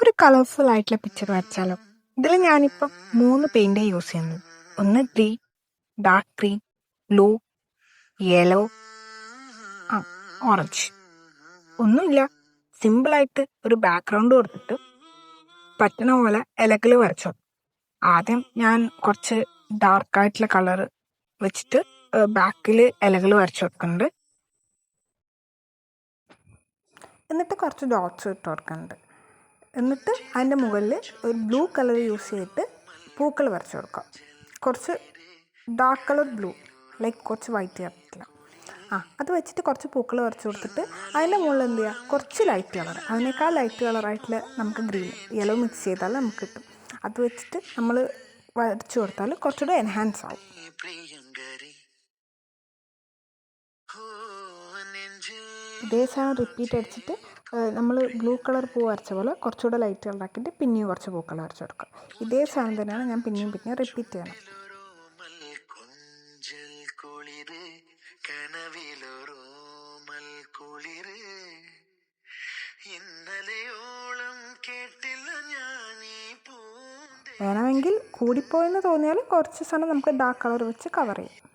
ഒരു കളർഫുൾ ആയിട്ടുള്ള പിക്ചർ വരച്ചാലോ? ഇതിൽ ഞാനിപ്പം മൂന്ന് പെയിന്റ് യൂസ് ചെയ്യുന്നു. ഒന്ന് green dark green blue yellow ആ ഓറഞ്ച് ഒന്നുമില്ല. സിമ്പിളായിട്ട് ഒരു ബാക്ക്ഗ്രൗണ്ട് കൊടുത്തിട്ട് പറ്റണ പോലെ ഇലകൾ വരച്ചോ. ആദ്യം ഞാൻ കുറച്ച് ഡാർക്ക് ആയിട്ടുള്ള കളർ വെച്ചിട്ട് ബാക്കിൽ ഇലകൾ വരച്ചു കൊടുക്കുന്നുണ്ട്. എന്നിട്ട് കുറച്ച് ഡോട്ട്സ് ഇട്ട് കൊടുക്കുന്നുണ്ട്. എന്നിട്ട് അതിന്റെ മുകളിൽ ഒരു ബ്ലൂ കളർ യൂസ് ചെയ്തിട്ട് പൂക്കൾ വരച്ചു കൊടുക്കാം. കുറച്ച് ഡാർക്ക് കളർ ബ്ലൂ ലൈക്ക് കുറച്ച് വൈറ്റ് ചേർത്തില്ല ആ അത് വെച്ചിട്ട് കുറച്ച് പൂക്കൾ വരച്ചു കൊടുത്തിട്ട് അതിന്റെ മുകളിൽ എന്ത് ചെയ്യുക? കുറച്ച് ലൈറ്റ് കളർ അതിനേക്കാൾ ലൈറ്റ് കളറായിട്ടുള്ള നമുക്ക് ഗ്രീൻ യെല്ലോ മിക്സ് ചെയ്താൽ നമുക്ക് കിട്ടും. അത് വെച്ചിട്ട് നമ്മൾ വരച്ചു കൊടുത്താൽ കുറച്ചുകൂടെ എൻഹാൻസ് ആവും. ഇതേ സാധനം റിപ്പീറ്റ് അടിച്ചിട്ട് നമ്മൾ ബ്ലൂ കളർ പൂ വരച്ച പോലെ കുറച്ചുകൂടെ ലൈറ്റ് കളറാക്കിയിട്ട് പിന്നെയും കുറച്ച് പൂക്കൾ വരച്ച് കൊടുക്കുക. ഇതേ സാധനം തന്നെയാണ് ഞാൻ പിന്നെയും പിന്നെയും റിപ്പീറ്റ് ചെയ്യണം. വേണമെങ്കിൽ കൂടിപ്പോയെന്ന് തോന്നിയാൽ കുറച്ച് സാധനം നമുക്ക് ഡാർക്ക് കളർ വെച്ച് കവർ ചെയ്യും.